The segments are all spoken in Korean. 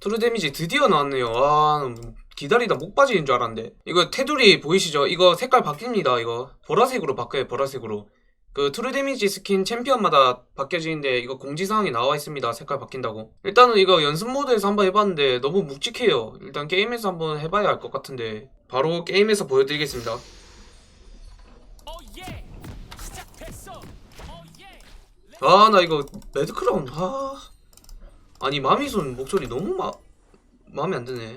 트루 데미지 드디어 나왔네요. 아, 기다리다 목 빠지는 줄 알았는데. 이거 테두리 보이시죠? 이거 색깔 바뀝니다. 이거 보라색으로 바뀌어요. 보라색으로. 그 트루 데미지 스킨 챔피언마다 바뀌어지는데 이거 공지사항이 나와 있습니다. 색깔 바뀐다고. 일단은 이거 연습 모드에서 한번 해봤는데 너무 묵직해요. 일단 게임에서 한번 해봐야 할것 같은데 바로 게임에서 보여드리겠습니다. 오예 시작됐어 오예 아나 이거 매드크라운 아 아니 마미손 목소리 너무 마 마음에 안 드네.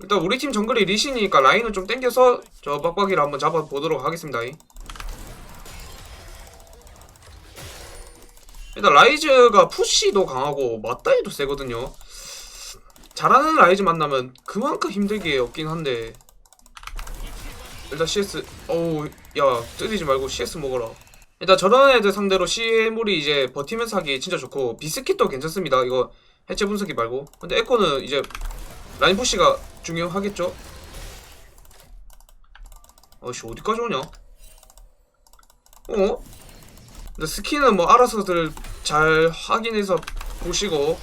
일단 우리 팀 정글이 리신이니까 라인을 좀 땡겨서 저 빡빡이를 한번 잡아보도록 하겠습니다. 일단 라이즈가 푸시도 강하고 맞다이도 세거든요. 잘하는 라이즈 만나면 그만큼 힘들게 없긴 한데. 일단 CS 어우 야 뜨리지 말고 CS 먹어라 일단 저런 애들 상대로 CM물이 이제 버티면서 하기 진짜 좋고 비스킷도 괜찮습니다. 이거 해체 분석기 말고. 근데 에코는 이제 라인 푸시가 중요하겠죠? 어씨 어디까지 오냐? 어? 근데 스킨은 뭐 알아서들 잘 확인해서 보시고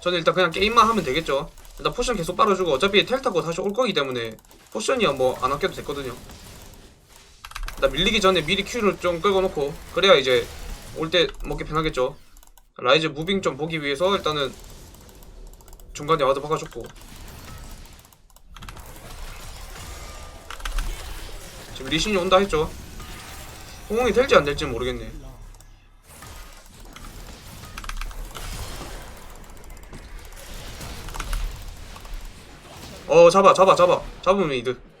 저는 일단 그냥 게임만 하면 되겠죠. 일단 포션 계속 빨아주고 어차피 텔 타고 다시 올 거기 때문에 포션이야 뭐 안 아껴도 됐거든요. 나 밀리기 전에 미리 큐를 좀 끌고 놓고 그래야 이제 올 때 먹기 편하겠죠. 라이즈 무빙 좀 보기 위해서 일단은 중간에 와드 박아줬고. 지금 리신이 온다 했죠. 호응이 될지 안 될지 모르겠네. 어 잡아 잡아 잡아. 잡으면 이득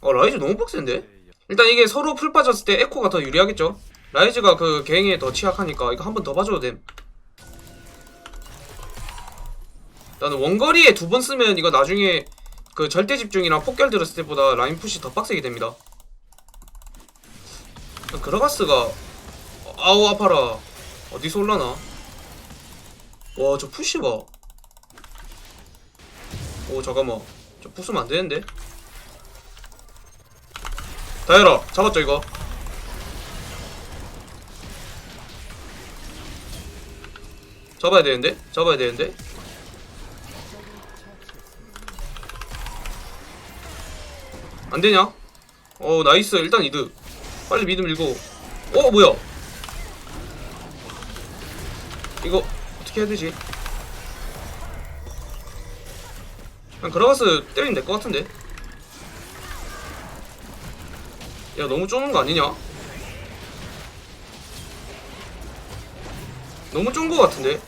어 라이즈 너무 빡센데? 일단 이게 서로 풀 빠졌을 때 에코가 더 유리하겠죠? 라이즈가 그 갱에 더 취약하니까 이거 한 번 더 봐줘도 됨. 나는 원거리에 두 번 쓰면 이거 나중에 그 절대 집중이랑 폭결 들었을 때보다 라인 푸시 더 빡세게 됩니다. 그라가스가 아우 아파라. 어디서 올라나? 와 저 푸시 봐오 잠깐만. 저 부수면 안 되는데 다해라 잡았죠 이거? 잡아야 되는데? 잡아야 되는데? 안되냐? 어 나이스. 일단 이득. 빨리 미드 밀고 어 뭐야? 이거 어떻게 해야 되지? 그냥 그라가스 때리면 될 것 같은데 야 너무 좁은 거 아니냐? 너무 좁은 거 같은데?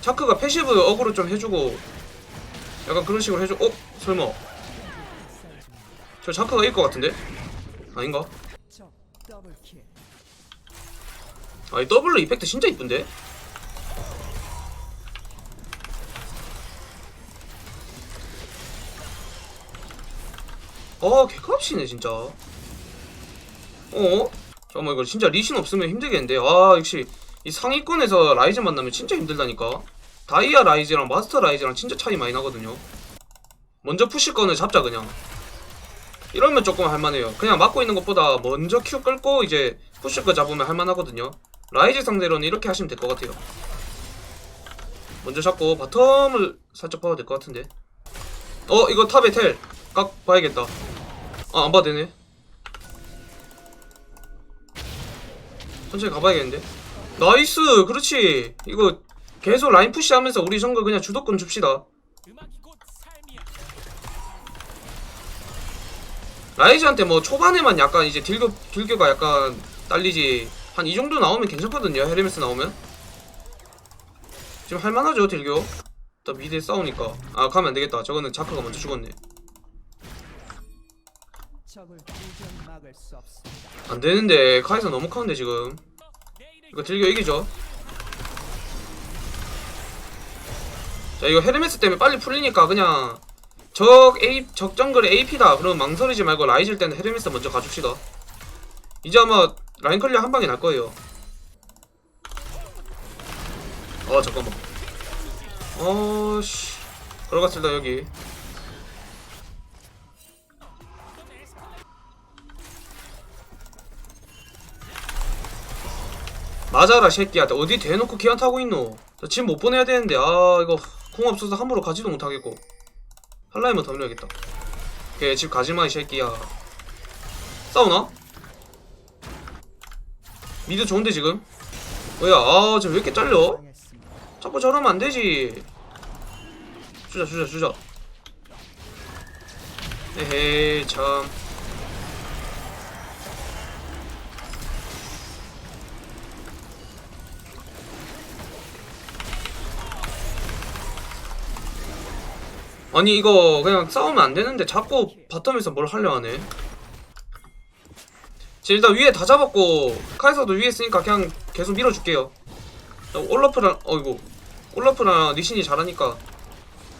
차크가 패시브 어그로 좀 해주고 약간 그런 식으로 해줘 어? 설마 저 차크가 이길 것 같은데? 아닌가? 아이 더블로 이펙트 진짜 이쁜데? 아 개값이네 진짜 어? 잠깐만 이거 진짜 리신 없으면 힘들겠는데? 아 역시 이 상위권에서 라이즈 만나면 진짜 힘들다니까? 다이아 라이즈랑 마스터 라이즈랑 진짜 차이 많이 나거든요. 먼저 거는 잡자 그냥. 이러면 조금 할만해요. 그냥 막고 있는 것보다 먼저 큐 끌고 이제 거 잡으면 할만하거든요. 라이즈 상대로는 이렇게 하시면 될 것 같아요. 먼저 잡고 바텀을 살짝 봐도 될 것 같은데. 어 이거 탑에 텔각 봐야겠다. 아 안 봐도 되네 천천히 가봐야겠는데? 나이스! 그렇지! 이거 계속 라인 푸시하면서 우리 정글 그냥 주도권 줍시다. 라이즈한테 뭐 초반에만 약간 이제 딜교, 딜교가 약간 딸리지. 한 이 정도 나오면 괜찮거든요 헤르메스 나오면. 지금 할만하죠 딜교? 또 미드에 싸우니까. 아 가면 안되겠다. 저거는 자크가 먼저 죽었네 없습니다. 안되는데 카이사 너무 카운데 지금. 이거 딜교 이기죠? 자 이거 헤르메스 때문에 빨리 풀리니까 그냥 적 A 적 정글의 AP다. 그러면 망설이지 말고 라이즈일 때는 헤르메스 먼저 가줍시다. 이제 아마 라인 클리어 한 방에 날 거예요. 어 잠깐만. 어씨. 들어갔을다 여기 맞아라 새끼야. 어디 대놓고 기한 타고 있노? 집 못 보내야 되는데. 아 이거 궁 없어서 함부로 가지도 못하겠고. 더 밀어야겠다. 오케이 집 가지마 이 새끼야. 싸우나? 미드 좋은데 지금? 뭐야? 아 지금 왜 이렇게 잘려? 자꾸 저러면 안 되지. 주자 주자 주자. 에헤이 참 아니 이거 그냥 싸우면 안 되는데 자꾸 바텀에서 뭘 하려 하네. 자, 일단 위에 다 잡았고 카이사도 위에 있으니까 그냥 계속 밀어줄게요. 올라프랑 어이구. 올라프랑 리신이 잘하니까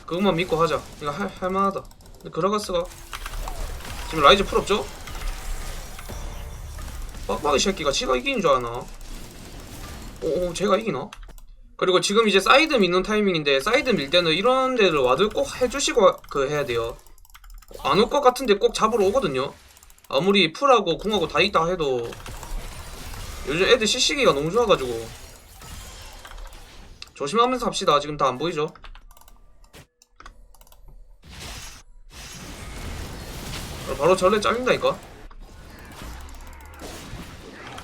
그것만 믿고 하자. 이거 할, 할만하다. 근데 그라가스가 지금 라이즈 풀 없죠? 빡빡이 새끼가 지가 이기는 줄 아나? 오 제가 이기나? 그리고 지금 이제 사이드 믿는 타이밍인데 사이드 밀 때는 이런 데를 와도 꼭 해주시고 그 해야 돼요 안 올 것 같은데 꼭 잡으러 오거든요 아무리 풀하고 궁하고 다 있다 해도 요즘 애들 CC기가 너무 좋아가지고 조심하면서 합시다. 지금 다 안 보이죠? 어, 바로 전래 잘린다니까?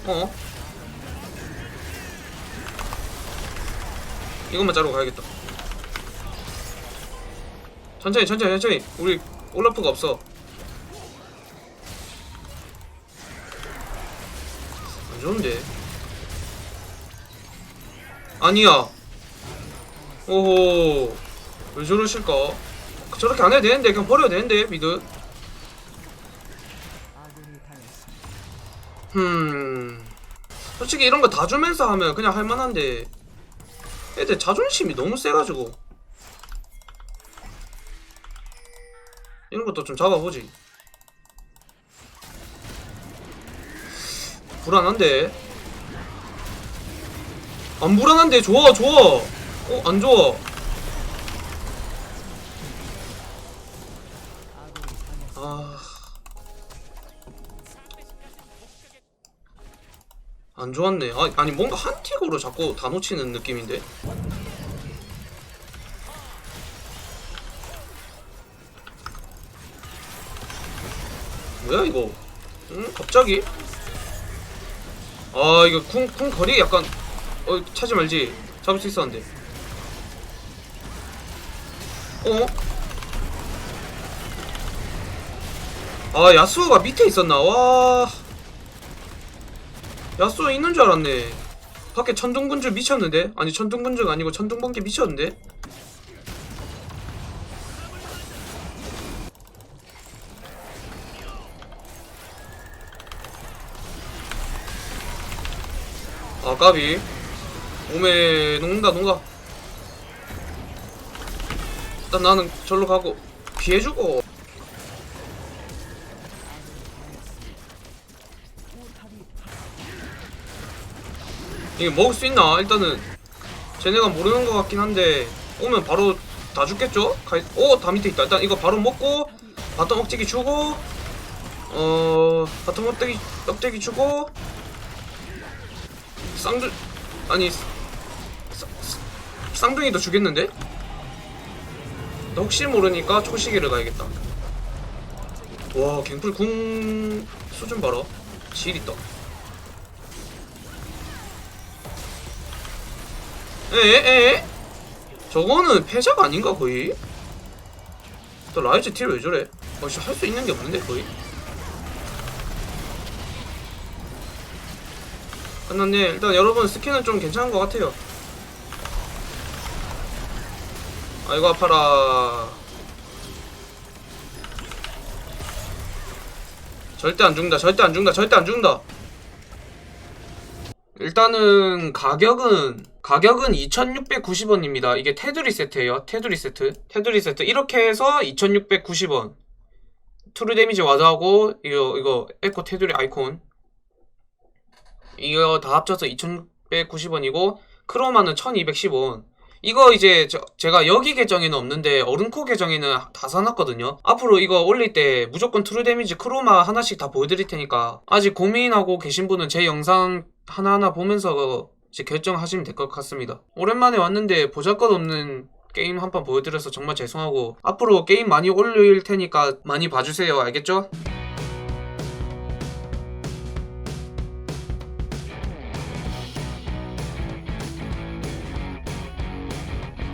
어? 이것만 자르고 가야겠다. 천천히, 천천히, 천천히. 우리 올라프가 없어. 안 좋은데. 아니야. 오호 왜 저러실까? 저렇게 안 해도 되는데 그냥 버려도 되는데 미드. 음 솔직히 이런 거 다 주면서 하면 그냥 할만한데 애들 자존심이 너무 세가지고. 이런 것도 좀 잡아보지. 불안한데? 안 불안한데? 좋아 좋아. 어 안 좋아 안 좋았네. 아, 아니 뭔가 한 틱으로 자꾸 다 놓치는 느낌인데. 뭐야 이거? 응? 갑자기? 아 이거 쿵, 쿵 거리 약간 어 차지 말지 잡을 수 있었는데 어? 아 야수가 밑에 있었나 와 야수 있는 줄 알았네. 밖에 천둥군주 미쳤는데? 아니 천둥군주가 아니고 천둥번개 미쳤는데? 아 까비. 오메 녹는다 녹아. 일단 나는 절로 가고 피해주고 이게 먹을 수 있나? 일단은 쟤네가 모르는 것 같긴 한데 오면 바로 다 죽겠죠? 가이... 오! 다 밑에 있다 일단 이거 바로 먹고 바텀 억제기 주고 어... 바텀 억제기, 억제기 주고 쌍둥... 아니 쌍둥이도 주겠는데? 나 혹시 모르니까 초시기를 가야겠다 와 갱플 궁 수준 봐라 질 있다 에에? 저거는 패작 아닌가 거의? 또 라이즈 딜 왜 저래? 어씨 할 수 있는 게 없는데 거의? 끝났네 일단 여러분 스킨은 좀 괜찮은 것 같아요 아이고 아파라 절대 안 죽는다 절대 안 죽는다 절대 안 죽는다 일단은 가격은 가격은 2,690원입니다. 이게 테두리 세트예요. 테두리 세트. 테두리 세트 이렇게 해서 2,690원. 트루 데미지 와드하고 이거 이거 에코 테두리 아이콘 이거 다 합쳐서 2,690원이고 크로마는 1,210원. 이거 이제 저- 제가 여기 계정에는 없는데 어른코 계정에는 다 사놨거든요. 앞으로 이거 올릴 때 무조건 트루 데미지 크로마 하나씩 다 보여드릴 테니까 아직 고민하고 계신 분은 제 영상 하나하나 보면서 이제 결정하시면 될 것 같습니다. 오랜만에 왔는데 보잘것 없는 게임 한 판 보여드려서 정말 죄송하고 앞으로 게임 많이 올릴 테니까 많이 봐주세요. 알겠죠?